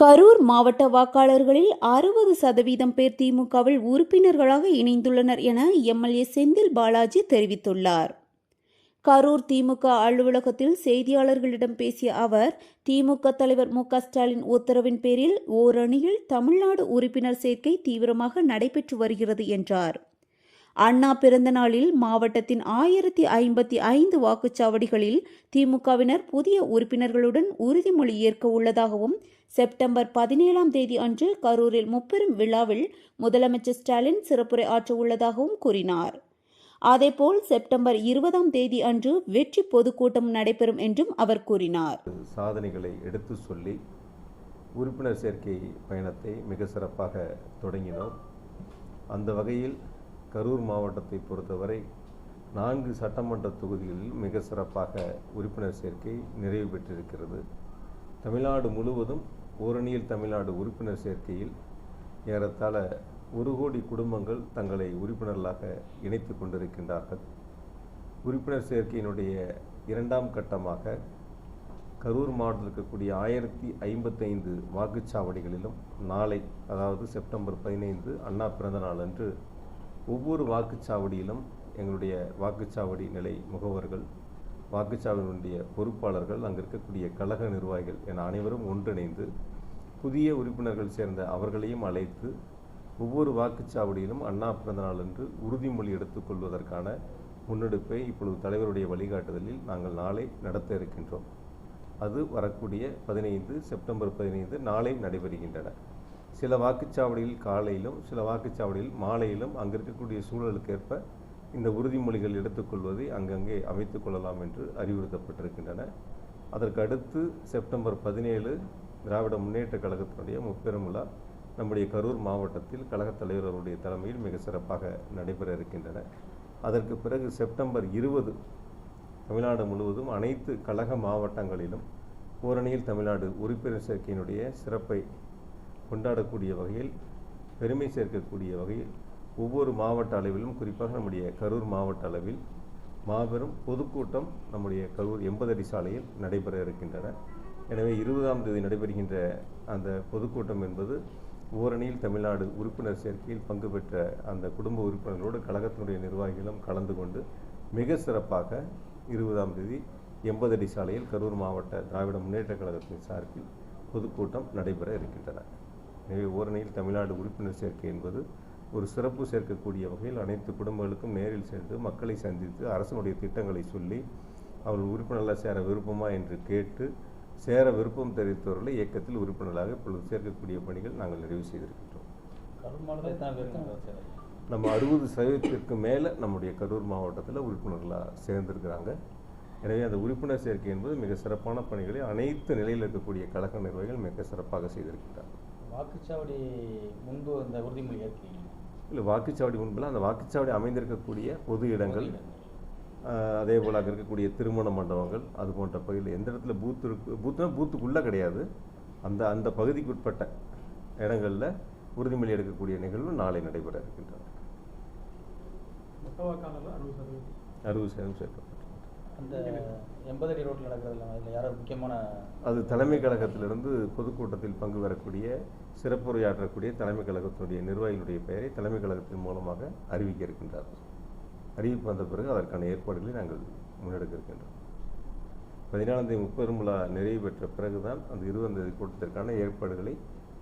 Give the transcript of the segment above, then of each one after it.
கரூர் மாவட்ட வாக்காளர்களில் அறுபது சதவீதம் பேர் திமுகவில் உறுப்பினர்களாக இணைந்துள்ளனர் என எம்எல்ஏ செந்தில் பாலாஜி தெரிவித்துள்ளார். கரூர் திமுக அலுவலகத்தில் செய்தியாளர்களிடம் பேசிய அவர் திமுக தலைவர் மு ஸ்டாலின் உத்தரவின் பேரில் ஓரணியில் தமிழ்நாடு உறுப்பினர் சேர்க்கை தீவிரமாக நடைபெற்று வருகிறது என்றார். அண்ணா பிறந்த நாளில் மாவட்டத்தின் ஆயிரத்தி ஐம்பத்தி ஐந்து வாக்குச்சாவடிகளில் திமுகவினர் புதிய உறுப்பினர்களுடன் உறுதிமொழி ஏற்க உள்ளதாகவும் செப்டம்பர் பதினேழாம் தேதி அன்று கரூரில் முப்பெரும் விழாவில் முதலமைச்சர் ஸ்டாலின் சிறப்புரை ஆற்ற உள்ளதாகவும் கூறினார். அதேபோல் செப்டம்பர் இருபதாம் தேதி அன்று வெற்றி பொதுக்கூட்டம் நடைபெறும் என்றும் அவர் கூறினார். சாதனைகளை எடுத்து சொல்லி உறுப்பினர் சேர்க்கை பயணத்தை மிக சிறப்பாக தொடங்கினோம். அந்த வகையில் கரூர் மாவட்டத்தை பொறுத்தவரை நான்கு சட்டமன்ற தொகுதிகளில் மிக சிறப்பாக உறுப்பினர் சேர்க்கை நிறைவு பெற்றிருக்கிறது. தமிழ்நாடு முழுவதும் ஓரணியில் தமிழ்நாடு உறுப்பினர் சேர்க்கையில் ஏறத்தாழ ஒரு கோடி குடும்பங்கள் தங்களை உறுப்பினர்களாக இணைத்து கொண்டிருக்கின்றார்கள். உறுப்பினர் சேர்க்கையினுடைய இரண்டாம் கட்டமாக கரூர் மாவட்டத்தில் இருக்கக்கூடிய ஆயிரத்தி ஐம்பத்தைந்து வாக்குச்சாவடிகளிலும் நாளை அதாவது செப்டம்பர் பதினைந்து அண்ணா பிறந்த நாள் அன்று ஒவ்வொரு வாக்குச்சாவடியிலும் எங்களுடைய வாக்குச்சாவடி நிலை முகவர்கள் வாக்குச்சாவடியினுடைய பொறுப்பாளர்கள் அங்கே இருக்கக்கூடிய கழக நிர்வாகிகள் என அனைவரும் ஒன்றிணைந்து புதிய உறுப்பினர்கள் சேர்ந்த அவர்களையும் அழைத்து ஒவ்வொரு வாக்குச்சாவடியிலும் அண்ணா பிறந்தநாள் என்று உறுதிமொழி எடுத்துக்கொள்வதற்கான முன்னெடுப்பை இப்பொழுது தலைவருடைய வழிகாட்டுதலில் நாங்கள் நாளை நடத்த இருக்கின்றோம். அது வரக்கூடிய பதினைந்து செப்டம்பர் பதினைந்து நாளை நடைபெறுகின்றன. சில வாக்குச்சாவடியில் காலையிலும் சில வாக்குச்சாவடியில் மாலையிலும் அங்கே இருக்கக்கூடிய சூழலுக்கேற்ப இந்த உறுதிமொழிகள் எடுத்துக்கொள்வதை அங்கங்கே அமைத்துக் கொள்ளலாம் என்று அறிவுறுத்தப்பட்டிருக்கின்றன. அதற்கு அடுத்து செப்டம்பர் பதினேழு திராவிட முன்னேற்ற கழகத்தினுடைய முப்பெரும் விழா நம்முடைய கரூர் மாவட்டத்தில் கழகத் தலைவர் அவருடைய தலைமையில் மிக சிறப்பாக நடைபெற இருக்கின்றன. அதற்கு பிறகு செப்டம்பர் இருபது தமிழ்நாடு முழுவதும் அனைத்து கழக மாவட்டங்களிலும் ஓரணியில் தமிழ்நாடு உறுப்பினர் சேர்க்கையினுடைய சிறப்பை கொண்டாடக்கூடிய வகையில் பெருமை சேர்க்கக்கூடிய வகையில் ஒவ்வொரு மாவட்ட அளவிலும் குறிப்பாக நம்முடைய கரூர் மாவட்ட அளவில் மாபெரும் பொதுக்கூட்டம் நம்முடைய கரூர் எண்பதடி சாலையில் நடைபெற இருக்கின்றன. எனவே இருபதாம் தேதி நடைபெறுகின்ற அந்த பொதுக்கூட்டம் என்பது ஓரணியில் தமிழ்நாடு உறுப்பினர் சேர்க்கையில் பங்கு பெற்ற அந்த குடும்ப உறுப்பினர்களோடு கழகத்தினுடைய நிர்வாகிகளும் கலந்து கொண்டு மிக சிறப்பாக இருபதாம் தேதி எண்பதடி சாலையில் கரூர் மாவட்ட திராவிட முன்னேற்ற கழகத்தின் சார்பில் பொதுக்கூட்டம் நடைபெற இருக்கின்றன. எனவே ஓரணியில் தமிழ்நாடு உறுப்பினர் சேர்க்கை என்பது ஒரு சிறப்பு சேர்க்கக்கூடிய வகையில் அனைத்து குடும்பங்களுக்கும் நேரில் சென்று மக்களை சந்தித்து அரசனுடைய திட்டங்களை சொல்லி அவர்கள் உறுப்பினர்களாக சேர விருப்பமா என்று கேட்டு சேர விருப்பம் தெரிவித்தவர்களை இயக்கத்தில் உறுப்பினர்களாக இப்பொழுது சேர்க்கக்கூடிய பணிகள் நாங்கள் நிறைவு செய்திருக்கின்றோம். நம்ம அறுபது சதவீதத்திற்கு மேலே நம்முடைய கரூர் மாவட்டத்தில் உறுப்பினர்களாக சேர்ந்திருக்கிறாங்க. எனவே அந்த உறுப்பினர் சேர்க்கை என்பது மிக சிறப்பான பணிகளை அனைத்து நிலையில் இருக்கக்கூடிய கழக நிர்வாகிகள் மிக சிறப்பாக செய்திருக்கிறார்கள் வாக்குச்சாவடி முன்பு இந்த உறுதிமொழி ஏற்கிறீங்க இல்லை வாக்குச்சாவடி முன்பில் அந்த வாக்குச்சாவடி அமைந்திருக்கக்கூடிய பொது இடங்கள் அதே போல் அங்கே இருக்கக்கூடிய திருமண மண்டபங்கள் அது போன்ற பகுதியில் எந்த இடத்துல பூத்து இருக்கு பூத்துனா பூத்துக்குள்ளே கிடையாது. அந்த அந்த பகுதிக்கு உட்பட்ட இடங்களில் உறுதிமொழி எடுக்கக்கூடிய நிகழ்வு நாளை நடைபெற இருக்கின்றன அறுபது சதவீதம். சேர்க்கப்பட்டிருக்கிறது அந்த எண்பது அடி ரோட்டில் நடக்கிறதுல அதில் யாரும் முக்கியமான அது தலைமை கழகத்திலிருந்து பொதுக்கூட்டத்தில் பங்கு பெறக்கூடிய சிறப்புரையாற்றக்கூடிய தலைமை கழகத்தினுடைய நிர்வாகிகளுடைய பெயரை தலைமை கழகத்தின் மூலமாக அறிவிக்க இருக்கின்றார்கள் அறிவிப்பு வந்த பிறகு அதற்கான ஏற்பாடுகளை நாங்கள் முன்னெடுக்க இருக்கின்றோம் பதினாலாம் தேதி முப்பெரும் விழா நிறைவு பெற்ற பிறகுதான் அந்த இருபதாம் தேதி கூட்டத்திற்கான ஏற்பாடுகளை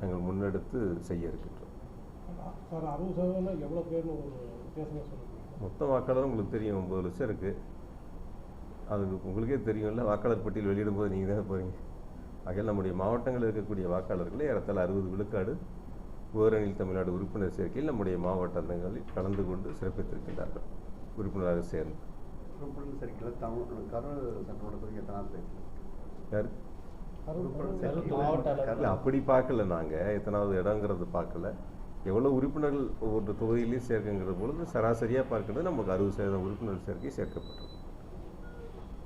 நாங்கள் முன்னெடுத்து செய்ய இருக்கின்றோம் மொத்த வாக்காளர் உங்களுக்கு தெரியும் ஒம்பது லட்சம் இருக்குது அது உங்களுக்கே தெரியும்ல வாக்காளர் பட்டியல் வெளியிடும்போது நீங்கள் தானே போகிறீங்க ஆகையால் நம்முடைய மாவட்டங்களில் இருக்கக்கூடிய வாக்காளர்களை ஏறத்தாழ அறுபது விழுக்காடு ஓரணியில் தமிழ்நாடு உறுப்பினர் சேர்க்கையில் நம்முடைய மாவட்டங்களில் கலந்து கொண்டு சிறப்பித்திருக்கின்றார்கள். உறுப்பினராக சேர்ந்து. உறுப்பினர் சேர்க்கையில் தமிழ் கரூர் சட்டமன்றத்துக்கு எத்தனை பேர் யார்? கரூர் கரூர் கரூர் மாவட்ட அளவில். இல்லை அப்படி பார்க்கல நாங்கள் எத்தனாவது இடங்கிறது பார்க்கல. எவ்வளோ உறுப்பினர்கள் ஒவ்வொரு தொகுதியிலையும் சேர்க்குங்கிற பொழுது சராசரியாக பார்க்கிறது நமக்கு அறுபது சதவீதம் உறுப்பினர் சேர்க்கை சேர்க்கப்பட்டிருக்கும்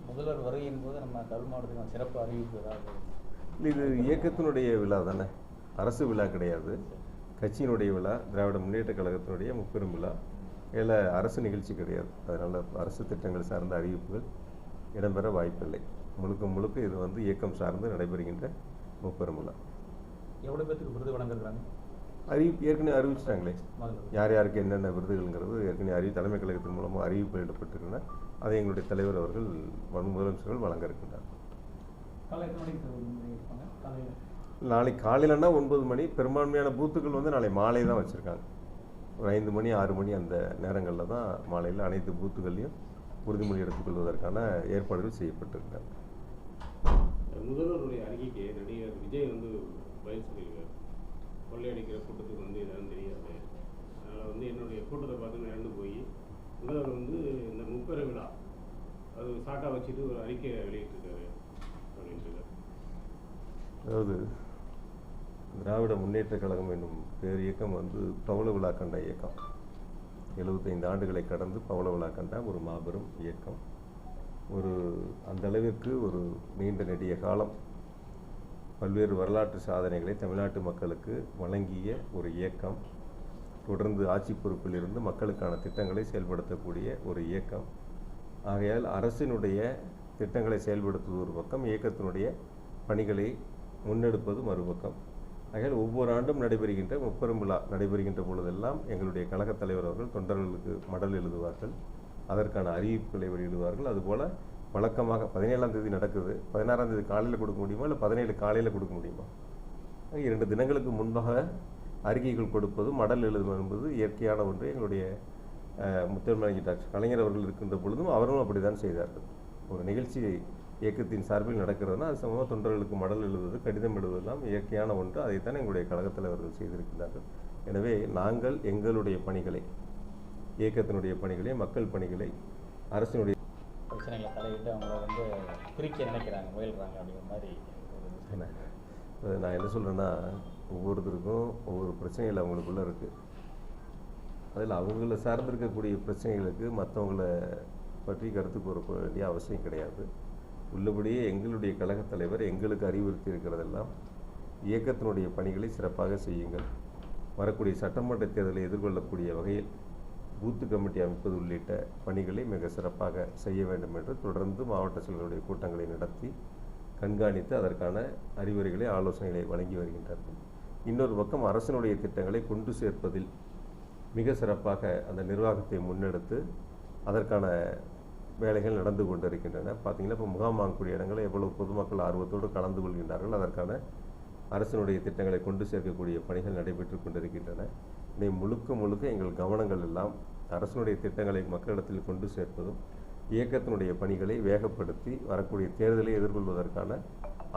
முதல்வர் வருகையின் போது நம்ம கரூர் மாவட்டத்துக்கு சிறப்பு அறிவிப்பு ஏதாவது இது இயக்கத்தினுடைய விழா தானே? அரசு விழா கிடையாது. கட்சியினுடைய விழா திராவிட முன்னேற்ற கழகத்தினுடைய முப்பெரும் விழா. இதில் அரசு நிகழ்ச்சி கிடையாது. அதனால் அரசு திட்டங்கள் சார்ந்த அறிவிப்புகள் இடம்பெற வாய்ப்பில்லை. முழுக்க முழுக்க இது வந்து இயக்கம் சார்ந்து நடைபெறுகின்ற முப்பெரும் விழா. எவ்வளோ பேத்துக்கு விருது வழங்கிருக்காங்க அறி ஏற்கனவே அறிவிச்சிட்டாங்களே. யார் யாருக்கு என்னென்ன விருதுகள்ங்கிறது ஏற்கனவே அறிவி தலைமை கழகத்தின் மூலமாக அறிவிப்பு வெளியிடப்பட்டிருக்கின்றன அதை எங்களுடைய தலைவர் அவர்கள் முதலமைச்சர்கள் வழங்க இருக்கின்றார் நாளை காலையிலன்னா ஒன்பது மணி. பெரும்பான்மையான பூத்துக்கள் வந்து நாளை மாலை தான் வச்சுருக்காங்க. ஒரு ஐந்து மணி ஆறு மணி அந்த நேரங்களில் தான் மாலையில் அனைத்து பூத்துகள்லையும் உறுதிமொழி எடுத்துக்கொள்வதற்கான ஏற்பாடுகள் செய்யப்பட்டிருக்கின்றன முதல்வருடைய அறிக்கைக்கு நடிகர் விஜய் வந்து பதில் சொல்லியிருக்காரு. கொள்ளையடிக்கிற கூட்டத்துக்கு வந்து எதாவது தெரியாது. அதனால் வந்து என்னுடைய கூட்டத்தை பார்த்து நடந்து போய் முதல்வர் வந்து இந்த முப்பெரு விழா அது சாட்டா வச்சுட்டு ஒரு அறிக்கை வெளியிட்டிருக்காரு. அதாவது திராவிட முன்னேற்ற கழகம் என்னும் பேர் இயக்கம் வந்து பவள விழா கண்ட இயக்கம். எழுபத்தைந்து ஆண்டுகளை கடந்து பவள விழா கண்ட ஒரு மாபெரும் இயக்கம். ஒரு அந்த அளவிற்கு ஒரு நீண்ட நெடிய காலம் பல்வேறு வரலாற்று சாதனைகளை தமிழ்நாட்டு மக்களுக்கு வழங்கிய ஒரு இயக்கம். தொடர்ந்து ஆட்சி பொறுப்பில் இருந்து மக்களுக்கான திட்டங்களை செயல்படுத்தக்கூடிய ஒரு இயக்கம். ஆகையால் அரசினுடைய திட்டங்களை செயல்படுத்துவது ஒரு பக்கம் இயக்கத்தினுடைய பணிகளை முன்னெடுப்பது மறுபக்கம். ஆகையால் ஒவ்வொரு ஆண்டும் நடைபெறுகின்ற முப்பெரும் விழா நடைபெறுகின்ற பொழுதெல்லாம் எங்களுடைய கழகத் தலைவர் அவர்கள் தொண்டர்களுக்கு மடல் எழுதுவார்கள். அதற்கான அறிவிப்புகளை வெளியிடுவார்கள். அதுபோல் வழக்கமாக பதினேழாம் தேதி நடக்குது. பதினாறாம் தேதி காலையில் கொடுக்க முடியுமா? இல்லை பதினேழு காலையில் கொடுக்க முடியுமா? இரண்டு தினங்களுக்கு முன்பாக அறிக்கைகள் கொடுப்பது மடல் எழுதுவது என்பது இயற்கையான ஒன்று. எங்களுடைய முத்தமிழ் டாக்டர் கலைஞர் அவர்கள் இருக்கின்ற பொழுதும் அவர்களும் அப்படித்தான் செய்தார்கள். ஒரு நிகழ்ச்சி இயக்கத்தின் சார்பில் நடக்கிறதுனா அது சமமாக தொண்டர்களுக்கு மடல் எழுதுவது கடிதம் எழுதுவதெல்லாம் இயற்கையான ஒன்று. அதைத்தான் எங்களுடைய கழகத் தலைவர்கள் செய்திருக்கிறார்கள். எனவே நாங்கள் எங்களுடைய பணிகளை இயக்கத்தினுடைய பணிகளை மக்கள் பணிகளை அரசினுடைய பிரச்சனைகளை தலையிட்டு அவங்கள வந்து பிரிக்க நினைக்கிறாங்க முயல்றாங்க அப்படிங்கிற மாதிரி நான் என்ன சொல்கிறேன்னா ஒவ்வொருத்தருக்கும் ஒவ்வொரு பிரச்சனைகள் அவங்களுக்குள்ள இருக்குது அதில் அவங்கள சார்ந்திருக்கக்கூடிய பிரச்சனைகளுக்கு மற்றவங்கள பற்றி கருத்து கூற வேண்டிய அவசியம் கிடையாது. உள்ளபடியே எங்களுடைய கழகத் தலைவர் எங்களுக்கு அறிவுறுத்தி இருக்கிறதெல்லாம் இயக்கத்தினுடைய பணிகளை சிறப்பாக செய்யுங்கள். வரக்கூடிய சட்டமன்ற தேர்தலை எதிர்கொள்ளக்கூடிய வகையில் பூத்து கமிட்டி அமைப்பது உள்ளிட்ட பணிகளை மிக சிறப்பாக செய்ய வேண்டும் என்று தொடர்ந்து மாவட்ட செயலருடைய கூட்டங்களை நடத்தி கண்காணித்து அதற்கான அறிவுரைகளை ஆலோசனைகளை வழங்கி வருகின்றார்கள் இன்னொரு பக்கம் அரசினுடைய திட்டங்களை கொண்டு சேர்ப்பதில் மிக சிறப்பாக அந்த நிர்வாகத்தை முன்னெடுத்து அதற்கான வேலைகள் நடந்து கொண்டிருக்கின்றன. பார்த்தீங்கன்னா இப்போ முகாம் வாங்கக்கூடிய இடங்களில் எவ்வளவு பொதுமக்கள் ஆர்வத்தோடு கலந்து கொள்கின்றார்கள். அதற்கான அரசினுடைய திட்டங்களை கொண்டு சேர்க்கக்கூடிய பணிகள் நடைபெற்று கொண்டிருக்கின்றன. இதை முழுக்க முழுக்க எங்கள் கவனங்கள் எல்லாம் அரசினுடைய திட்டங்களை மக்களிடத்தில் கொண்டு சேர்ப்பதும் இயக்கத்தினுடைய பணிகளை வேகப்படுத்தி வரக்கூடிய தேர்தலை எதிர்கொள்வதற்கான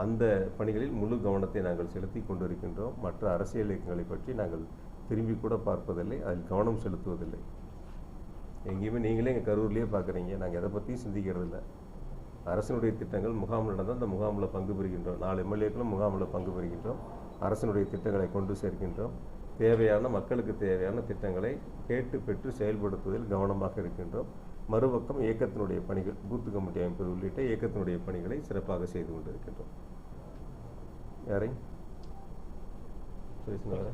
அந்த பணிகளில் முழு கவனத்தை நாங்கள் செலுத்தி கொண்டிருக்கின்றோம். மற்ற அரசியல் இயக்கங்களை பற்றி நாங்கள் திரும்பி கூட பார்ப்பதில்லை. அதில் கவனம் செலுத்துவதில்லை. எங்கேயுமே நீங்களே எங்கள் கரூர்லேயே பார்க்குறீங்க நாங்கள் எதை பற்றியும் சிந்திக்கிறது இல்லை அரசினுடைய திட்டங்கள் முகாமில் நடந்தால் அந்த முகாமில் பங்கு பெறுகின்றோம். நாலு எம்எல்ஏக்களும் முகாமில் பங்கு பெறுகின்றோம். அரசினுடைய திட்டங்களை கொண்டு சேர்க்கின்றோம். தேவையான மக்களுக்கு தேவையான திட்டங்களை கேட்டு பெற்று செயல்படுத்துவதில் கவனமாக இருக்கின்றோம். மறுபக்கம் இயக்கத்தினுடைய பணிகள் பூத்து கமிட்டி அமைப்பது உள்ளிட்ட இயக்கத்தினுடைய பணிகளை சிறப்பாக செய்து கொண்டிருக்கின்றோம். யாரை? பேசினவரை